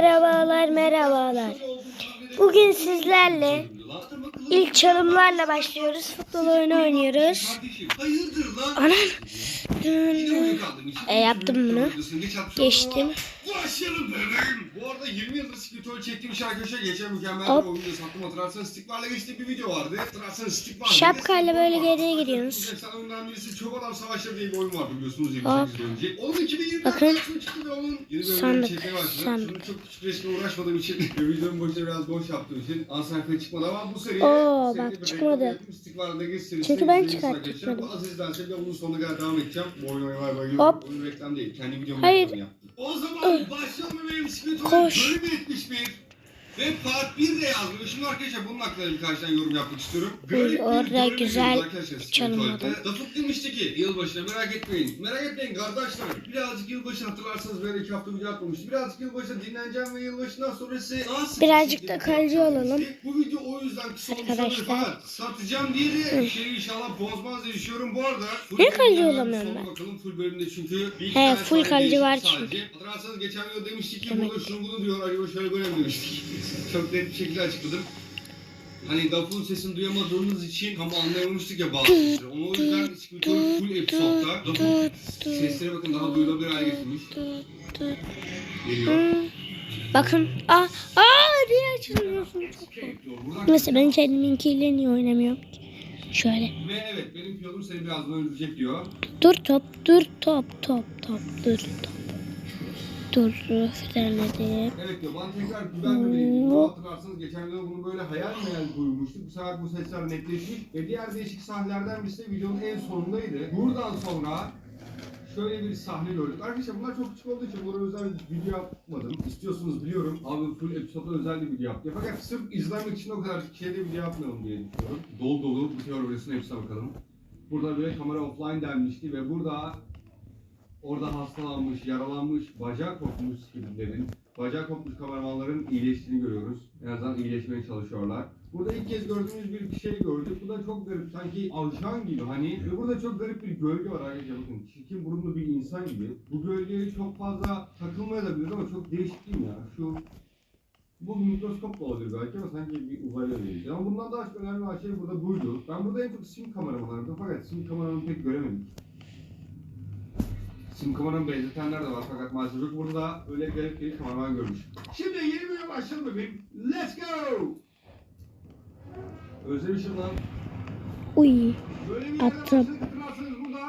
Merhabalar merhabalar. Bugün sizlerle ilk çalımlarla başlıyoruz. Futbol oyunu oynuyoruz. Anam. E, yaptım bunu. Geçtim. Başlayalım bebeğim. Bu arada 20 yıldır skritör çektiğim arkadaşlar geçen mükemmel Hop. bir oyunda sattım hatırlarsanız stiklerle geçtiğim bir video vardı. Hatırlarsanız stik vardı. Şapkayla böyle geriye gidiyorsunuz. Efsane oyundan birisi Adam Savaşları diye bir oyun vardı biliyorsunuz 28 Hop. yıl önce. Onun 2020 Bakın. çıktı ve onun yeni bölümünü çekmeye başladım. sandık. Şimdi çok küçük resme uğraşmadığım için videonun başında biraz boş yaptığım için ana sayfaya çıkmadı ama bu seri Oo, bak çıkmadı. reklam yapıp Stik vardı geç serisine Çünkü ben çıkarttım. Bu Aziz'dense bir bunun sonuna kadar devam edeceğim. Bu oyunu oynamaya bayılıyorum. Hop. Oyun reklam değil. Kendi videomu Hayır. yaptım. O zaman başlayalım benim Squid Koş. bölüm 71. Ve part 1 de yazmıyor. Şimdi arkadaşlar bunun hakkında birkaç tane yorum yapmak istiyorum. Garip orada güzel oldu. Dafut demişti ki yılbaşına merak etmeyin. Merak etmeyin kardeşler. Birazcık yılbaşı hatırlarsanız böyle iki hafta video atmamıştı. Birazcık yılbaşına dinleneceğim ve yılbaşından sonrası sık Birazcık bir da yapacağım olalım. Bu video o yüzden kısa olmuş fakat satacağım diye de şeyi inşallah bozmaz diye düşünüyorum. Bu arada kaleci bölümden olamıyorum ben? Bakalım full bölümde çünkü He, full değişik var sadece. Hatırlarsanız geçen video demiştik ki burada şunu bunu diyor acaba şöyle böyle mi demiştik. Çok net bir şekilde açıkladım. Hani Dafur'un sesini duyamadığınız için tam anlayamamıştık ya bazı sesleri. Onu o yüzden Squidward full episode'da Dafur sesleri bakın daha duyulabilir hale getirmiş. Geliyor. Bakın. Aa, aa diye buradan Neyse ben kendiminkiyle niye oynamıyorum ki? Şöyle. Ve evet benim piyonum seni birazdan öldürecek diyor. Dur top, dur top, top, top, dur top. Dur, frenledim. Evet bana tekrar güven bebeğim. Bu hatırlarsanız geçen video bunu böyle hayal meyal duymuştuk. Bu sefer bu sesler netleşmiş. Ve diğer değişik sahnelerden birisi de videonun en sonundaydı. Buradan sonra şöyle bir sahne gördük. Arkadaşlar bunlar çok küçük olduğu için bunlara özel bir video yapmadım. İstiyorsunuz biliyorum. Abi full episoda özel bir video yaptım. Fakat sırf izlemek için o kadar şeyde video yapmayalım diye düşünüyorum. Dolu dolu bu teorisine hepsine bakalım. Burada böyle kamera offline denmişti ve burada orada hastalanmış, yaralanmış, bacak kopmuş skilllerin, bacak kopmuş kameramanların iyileştiğini görüyoruz. En azından iyileşmeye çalışıyorlar. Burada ilk kez gördüğümüz bir şey gördük. Bu da çok garip. Sanki ajan gibi hani. Ve burada çok garip bir gölge var arkadaşlar bakın. Çirkin burunlu bir insan gibi. Bu gölgeye çok fazla takılmayabilir ama çok değişik değil mi ya? Şu bu mikroskop da olabilir belki ama sanki bir uzaylı değil. Ama bundan daha çok önemli olan şey burada buydu. Ben burada en çok sim kameraman aradım fakat sim kameramanı pek göremedik. Sim kameranın benzetenler de var fakat maalesef. Burada öyle garip bir kameraman görmüş. Şimdi yeni bölüme başlayalım bebeğim. Let's go! Özlemişim lan. Uy. Attım.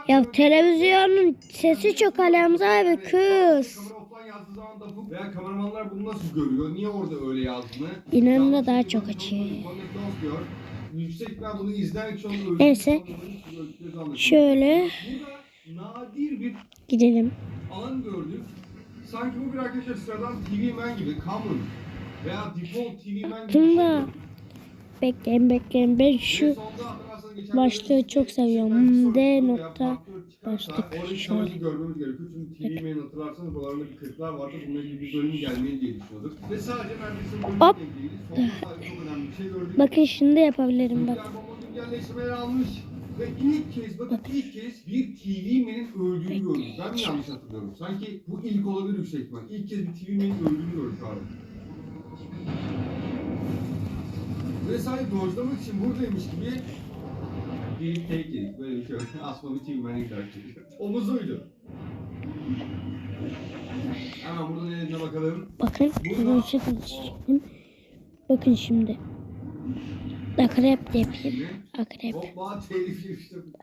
Ya televizyonun sesi çok Alamza abi kız. Veya kameramanlar bunu nasıl görüyor? Niye orada öyle yazdığını? İnanın da daha çok açıyor. Yüksek ihtimal bunu onu Neyse. Şöyle. Burada nadir bir Gidelim. alan gördük. Sanki bu bir arkadaşlar sıradan TV Man gibi, common veya default TV Man gibi şey Aslında gördük. bekleyin bekleyin ben şu başlığı çok seviyorum. sonra D nokta başlık. Şöyle. görmemiz gerekiyor. Çünkü TV Man'i hatırlarsanız buralarında bir kırıklar vardı. Bununla ilgili bir bölüm gelmeli diye düşünüyorduk. Ve sadece neredeyse bu bölümle ilgili sadece çok önemli bir şey gördük. Bakın şimdi yapabilirim bak. Güncelleştirmeleri almış. Ve ilk kez, bakın ilk kez bir TV Man'in öldüğünü gördük. Ben mi yanlış hatırlıyorum? Sanki bu ilk olabilir yüksek ihtimal. İlk kez bir TV Man'in öldüğünü gördük abi. Ve sadece dojlamak için buradaymış gibi bir take yedik. Böyle bir şey yok. Asma bir TV Man'in karakteri. Omuzuydu. Hemen burada ne bakalım. Bakın bunu çektim. Bakın şimdi. Akrep de yapayım. Akrep.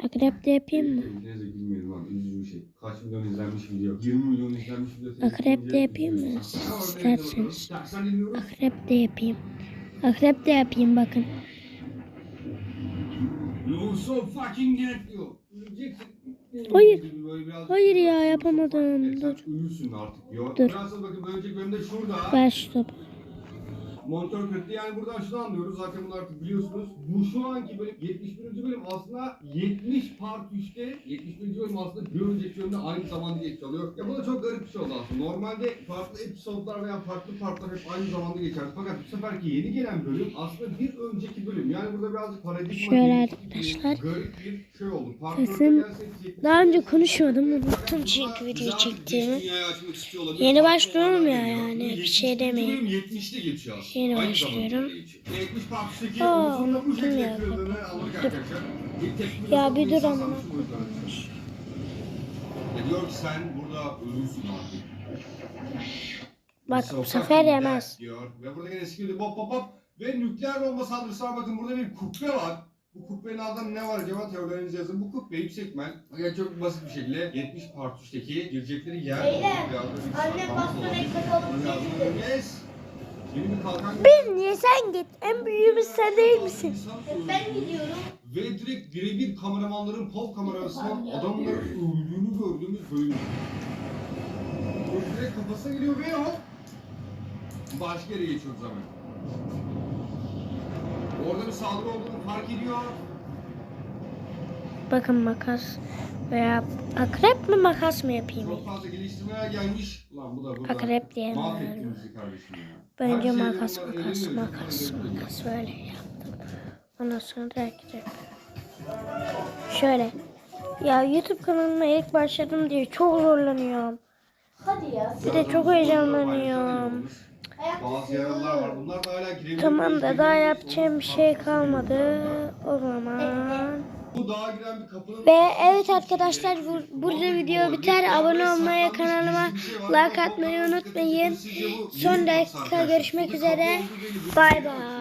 Akrep de yapayım mı? Neyse gülmeyelim abi üzücü bir şey. Kaç milyon izlenmiş video? 20 milyon izlenmiş video. Akrep de yapayım mı? İsterseniz. Akrep de yapayım. Akrep de yapayım bakın. You so fucking. Öleceksin. Hayır. Hayır ya, yapamadım. Dur. Ölürsün artık. Dur. Biraz bakın önceki bölümde şurada. Ver şu topu. monitör kötü. Yani buradan şunu anlıyoruz. Zaten bunu artık biliyorsunuz. Bu şu anki bölüm 71. bölüm aslında 70 part 3'te 71. bölüm aslında bir önceki bölümde aynı zamanda geç kalıyor. Ya bu da çok garip bir şey oldu aslında. Normalde farklı episodlar veya farklı partlar hep aynı zamanda geçer. Fakat bu seferki yeni gelen bölüm aslında bir önceki bölüm. Yani burada birazcık paradigma Şöyle arkadaşlar. Garip bir şey oldu. Part Sesim- 4'te gelseydi 70 Daha önce konuşmadım, unuttum çünkü burada videoyu çektiğimi. Yeni başlıyorum ya yani, bir şey 70. demeyin. bölüm 70'te geçiyor aslında. Yeni başlıyorum. zamanda geçiyor. 70 part 8 Aa, şekilde ya, dur. Ya bir dur ama. Ve diyor ki sen burada ölürsün artık. Bak bu sefer yemez. Diyor. Ve burada yine sıkıyordu bop bop bop. Ve nükleer bomba saldırısı var. Bakın burada bir kubbe var. Bu kubbenin altında ne var acaba teorilerinizi yazın. Bu kubbe yüksek ihtimal. Yani çok basit bir şekilde 70 part 3'teki girecekleri yer. Beyler, saklanmış baston ekmek alıp getirdi. Yes. Bir niye sen git? En büyüğümüz sen değil misin? Ben gidiyorum. Ve direkt birebir kameramanların pop kamerasından adamların öldüğünü gördüğümüz bölüm. Direkt kafasına geliyor ve hop. Başka yere geçiyoruz hemen. Orada bir saldırı olduğunu fark ediyor. Bakın makas veya akrep mi makas mı yapayım? Çok fazla geliştirmeler gelmiş. Ulan bu da burada. Akrep diyenler var. Mahvettin bizi kardeşim ya. Bence makas makas makas makas böyle yaptım. Ondan sonra direkt. Şöyle. Ya YouTube kanalıma ilk başladım diye çok zorlanıyorum. Hadi ya. Bir de çok heyecanlanıyorum. Bazı yaralılar var. Bunlar da hala girebiliyor. Tamam da daha yapacağım bir şey kalmadı. O zaman. Bu dağa giren bir kapının... Ve evet arkadaşlar bu, burada video biter. Abone olmayı kanalıma like atmayı unutmayın. Son dakika görüşmek üzere. Bay bay.